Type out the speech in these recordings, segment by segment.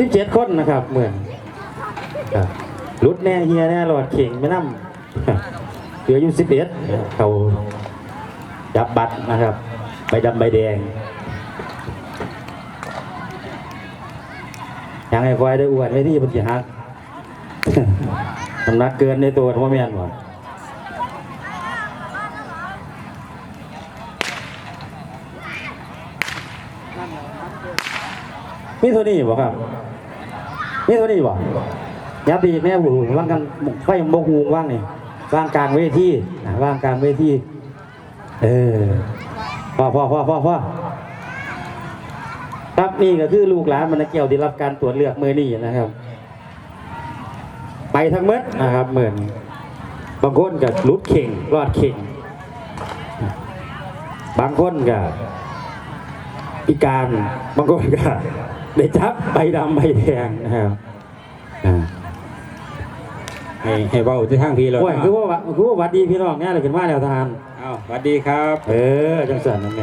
สิบเจ็ดคนนะครับเหมือนรุดแน่เฮียแน่หลอดเข่งไม่น้ำเหลืออยู่สิบเอ็ดเขาจับบัตรนะครับใบดำใบแดงยังไงควายได้อวดไว้ที่บนจีฮักน้ำนักเกินในตัวพ่อแม่นหมดมีเท่านี้บ่ครับ มีเท่านี้บ่ยับดีแม่หูว่างกันไฟบกหูว่างนี่ว่างกลางเวทีว่างกลางเวทีเออพ่อพ่อพ่อพ่อพ่อครับนี่ก็คือลูกหลานมันเกี่ยวที่รับการตรวจเลือกมือนี่นะครับ ไปทั้งหมดนะครับเหมือนบางคนกับลุดเข่งรอดเข่ง บางคนกับพิการบางคนก็ ได้จับใบดำใบแดงนะครับอ่าให้ให้เบาที่ทางพี่เลยโอ้ยคือว่าว่าคือว่าหวัดดีพี่น้องเนี่ยเลยขึ้นมาแล้วทานอ้าวสวัสดีครับ เออจังสันนั่นไง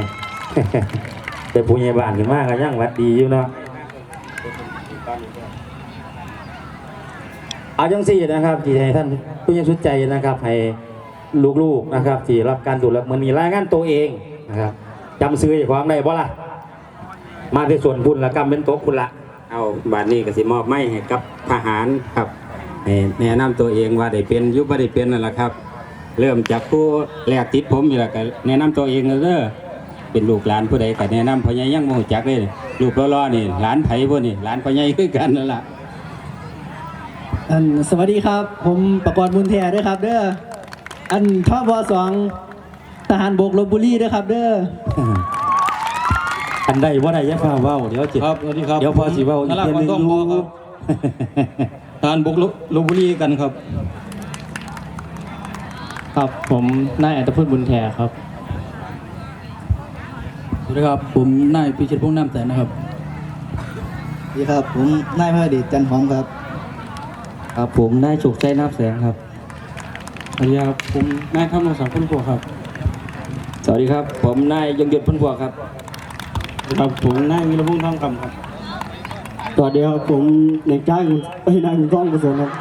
แต่ผู้ใหญ่บ้านขึ้นมาก็ยังหวัดดีอยู่เนาะเอาจังสี่นะครับที่ให้ท่านผู้ใหญ่สุดใจนะครับ ให้ลูกๆนะครับ ที่รับการตรวจแล้วมันมีรายงานตัวเองนะครับจำซื้อของได้บ่ล่ะ มาที่ส่วนบุญละกรรมเป็นโต๊ะคุณละเอาบาดนี้ก็สิมอบไม้ให้กับทหารครับให้แนะนำตัวเองว่าได้เป็นอยุบได้เป็นนั่นแหละครับ เริ่มจากผู้แรกติดผมอยู่แล้วก็แนะนำตัวเองเด้อเป็นลูกหลานผู้ใดก็แนะนำพ่อใหญ่ยังบ่ฮู้จักเลยลูกล้อๆนี่หลานไผพวกนี่หลานพ่อใหญ่คือกันนั่นล่ะอันสวัสดีครับ ผมประกอบบุญแท้ด้วยครับเด้ออันทบสองทหารบกลบบุรีด้วยครับเด้อ อันใดว่าใดอยังฟ้าเว้าเดี๋ยวจิครับสวัสดีครับเดี๋ยวพอสิเว้าอีกนราเทื่อนึงต้องอพอยู่ครับทหารบกลบบุรีกันครับ ครับผมนายอัตพุทธบุญแท้ครับ สวัสดีครับ ผมนายพิชิตพงษ์น้ำแสนนะครับ สวัสดีครับ ผมนายพระเดชจันหอมครับ ครับผมนายฉุกใจนับแสงครับ สวัสดีครับ ผมนายคำนงศักดิ์พุ่นพวงครับ สวัสดีครับ ผมนายยงหยุดพุ่นพวงครับสวัสดี ครับผมนายวิรพงษ์ทองคำครับสวัสดีครับผมเด็กจ้างไปนายก้องกุศลครับ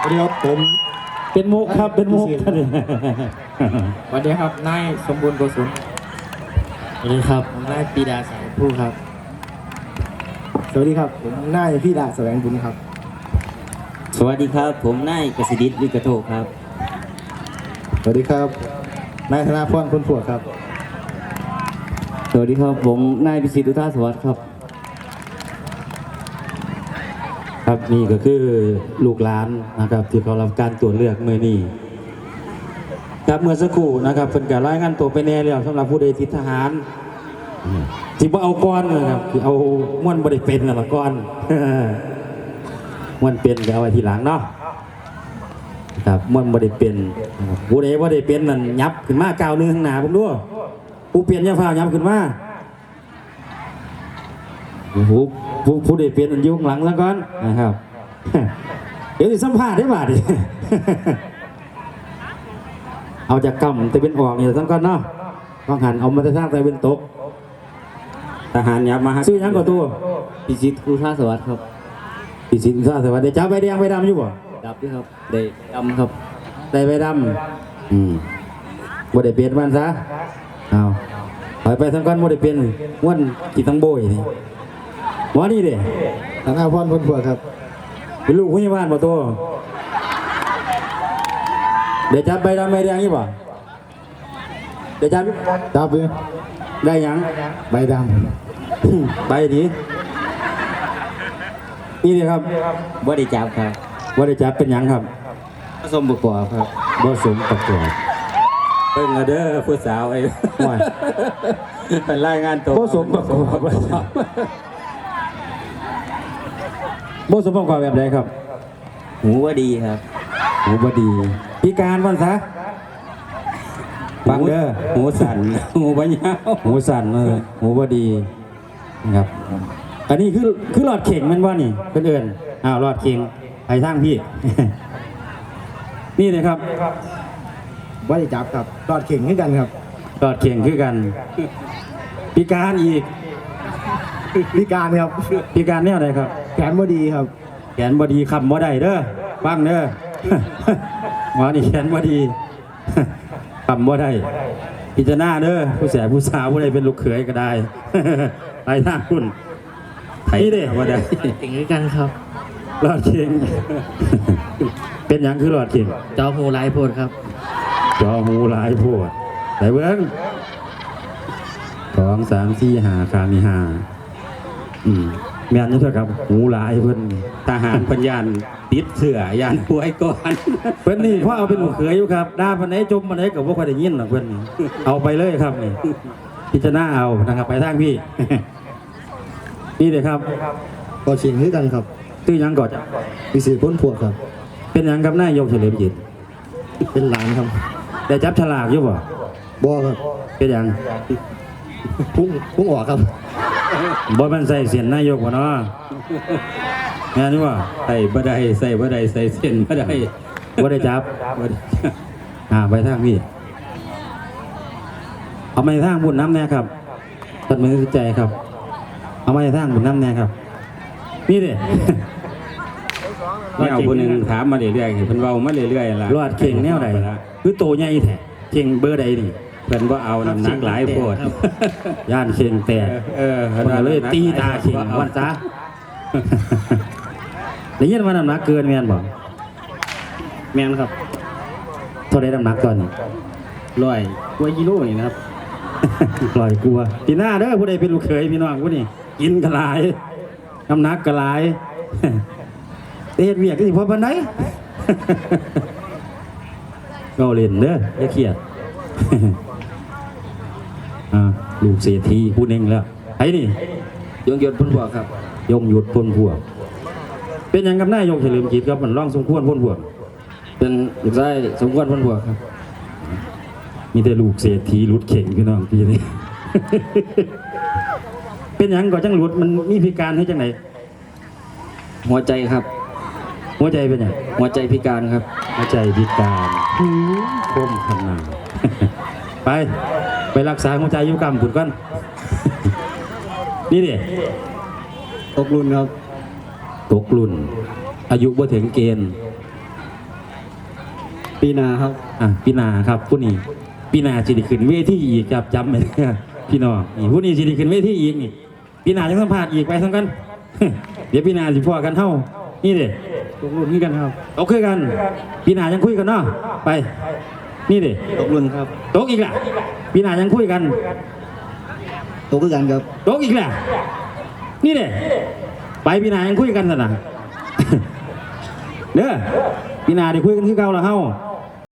สวัสดีครับผมเป็นมุกครับเป็นมุกสวัสดีครับนายสมบูรณ์โกศลสวัสดีครับผมนายปีดาสายผู้ครับ สวัสดีครับผมนายพี่ดาแสวงบุญครับ สวัสดีครับ ผมนายกสิดิษฐ์วิกโทครับ สวัสดีครับนายธนาพรคุณผัวครับ สวัสดีครับ ผมนายพิสิทธิ์อุทาสวัสดิ์ครับ ครับนี่ก็คือลูกหลานนะครับ ที่เขารับการตรวจเลือกเมื่อนี้ครับเมื่อสักครู่นะครับเป็นการรายงานตัวไปแน่แล้วสำหรับผู้ใดติดทหารที่ว่าเอาก้อนนะครับที่เอาม้วนบริเป็นนละก้อนม้วนเป็นก็เอาไว้ทีหลังเนาะครับม้วนบริเป็นผู้ใดว่าได้เป็นนั่นยับขึ้นมาก้าวนึงข้างหน้าผมดู ผู้เปลี่ยนยาฟ้าวยับขึ้นมาผู้ผู้ผู้ได้เป็นอันอยุ่ข้างหลังแล้วก่อนนะครับ เดี๋ยวสิสัมภาษณ์ได้บ่าดิเอาจากกำแต่เป็นออกนี่ทั้งก่อนเนาะต้องหันเอามาแต่ทางแต่เป็นตกทหารยับมาฮะซื้อหยังก่อนตัวพิสิทธิ์อุทาสวัสดิ์ครับปีสินทราสวัสดิ์ได้จ้าใบแดงใบดำอยู่บ่ดับด้วยครับได้ดำครับได้ใบดำอืมบ่ได้เปลี่ยนมันซะ เอาถอยไปทั้งก้อนบ่ได้เปลี่ยนม้วนกี่ทั้งโบยนี่หมอนี่เด้ธนาพรคุณผัวครับเป็นลูกผู้ใหญ่บ้านบ่ตัวเดี๋ยวจับใบดำใบแดงอยู่บ่เดี๋ยวจับอยู่จับเลยได้หยังใบดใบดีนี่เลยครับบ่ได้จับครับว่าได้จับเป็นหยังครับผสมประกอบครับบ่สมประกอบเพิ่งเอาเด้อผู้สาวไอ้ว่า เป็นรายงานตัวบ่สมประกอบบ่สมประกอบแบบใดครับ หูว่าดีครับ หูบ่ดี พิการวันซะฟังเด้อหูสั่นหูบ่ยาวหูสั่นเออหูบ่ดีนะครับ อันนี้คือคือหลอดเข่งแมันว่านี่เพื่นเอินอ้าวหลอดเข่งไปทางพี่ นี่เลยครับำว่าจะจับครับรอดเข่งให้กันครับ หลอดเข่งคือกันพิการอีกพิการครับพิการแนวใดครับ แขนบ่ดีครับ แขนบดีคำบ่ได้เด้อฟังเด้อหมอนี่แขนบดีคำบ่ได้พิจารณาเด้อผู้แสบผู้สาวผู้ใดเป็นลูกเขยก็ได้ไปทางคุณนี่เด้บ่ได้เก่งด้วยกันครับหลอดเข่งเป็นหยังคือหลอดเข่งจอโหไลายโพดครับจอหูหลายโพด ไหนเบิ้งสองสามสี่ห้าคามีห้าอืมแม่นนี่เถอะครับหูหลายเพิ่นทหารปัญญานติดเสือยานป่วยก่อนเพิ่นนี่พ่อเอาเป็นลูกเขยอยู่ครับด่าปันไหนจมปันไหนกับว่าค่อยได้ยินหรอกเพิ่นนี่เอาไปเลยครับนี่พิจารณาเอานะครับไปทางพี่ นี่เลยครับก็ชิงคือกันครับตื้อหยังก่อนพิสิทธิ์พ้นพวกครับ เป็นหยังครับนายกเฉลิมจิตเป็นหลานครับ ได้จับฉลากอยู่บ่ บ่ครับเป็นหยังพุ่งพุ่งออกครับบ่มันใส่เสียนนายกบ่เนาะงานนี่บ่ใส่บ่ได้ใส่บ่ได้ใส่เส้นบ่ได้บ่ได้จับบ่ได้อ่าไปทางพี่เอาไปทางบุญน้ำแน่ครับตัดมือใจครับ เอาไปทางบุญน้ำแน่ครับนี่เด้แนวผู้หนึงถามมาเรื่อยๆเพิ่นเว้ามาเรื่อยๆล่ะรอดเข่งแนวใดคือโตใหญ่แท้ เข่งเบอร์ใดนี่เพิ่นบ่าเอาน้ำหนักหลายโพดย่านเข่งแตกเออเพิ่นเลยตีตาเข่งวันจ้าได้ยินว่าน้ำหนักเกินแม่นบ่แมนครับเท่าใดน้ำหนักตอนนี้ร้อยกว่ากิโลนี่นะครับลอยกลัวปีหน้าเด้อผู้ใดเป็นลูกเขยพี่น้องผู้นี้กินกระลายน้ำหนักกระลายเฮ็ดเวียกก็สิพอปานใดก็ เล่นเด้ออย่าเครียดอ่าลูกเศรษฐีผู้หนึงแล้วไอ้นี่ยงยศพ้นพวกครับ ยงหยุดพ้นพวก เป็นหยังกับนายกเฉลิมจิตครับมันร่องสมควรพ้นพวก เป็นลูกชายสมควรพ้นพวกครับ มีแต่ลูกเศรษฐีรุดเข่งพี่น้องพี่นี่เป็นหยังก่อนจังหลุดมันมีพิการให้จังไหนหัวใจครับ หัวใจเป็นหยังหัวใจพิการครับ หัวใจพิการคมขนาดไป ไปรักษาหัวใจอยุกรรมผุดก่อน นี่ดิตกรุ่นครับ ตกรุ่น อายุบ่ถึงเกณฑ์ปีหนาครับ อะพี่นาครับผู้นี้พี่นาสิได้ขึ้นเวทีอีกครับจำไว้เด้อพี่น้องนี่ผู้นี้สิได้ขึ้นเวทีอีกนี่พี่นาจะสัมภาษณ์อีกไปทั้งกัน เดี๋ยวพี่นาสิพ่อกันเท่านี่เด้ ตกรุ่นคือกันครับตกคือกันพี่นายังคุยกันเนาะไป นี่เด้ตกรุ่นครับตกอีกละพี่นายังคุยกันตกคือกันครับตกอีกละนี่เด้ไปพี่นายังคุยกันสินะเด้อพี่นาได้คุยกันคือเก่าและเฮา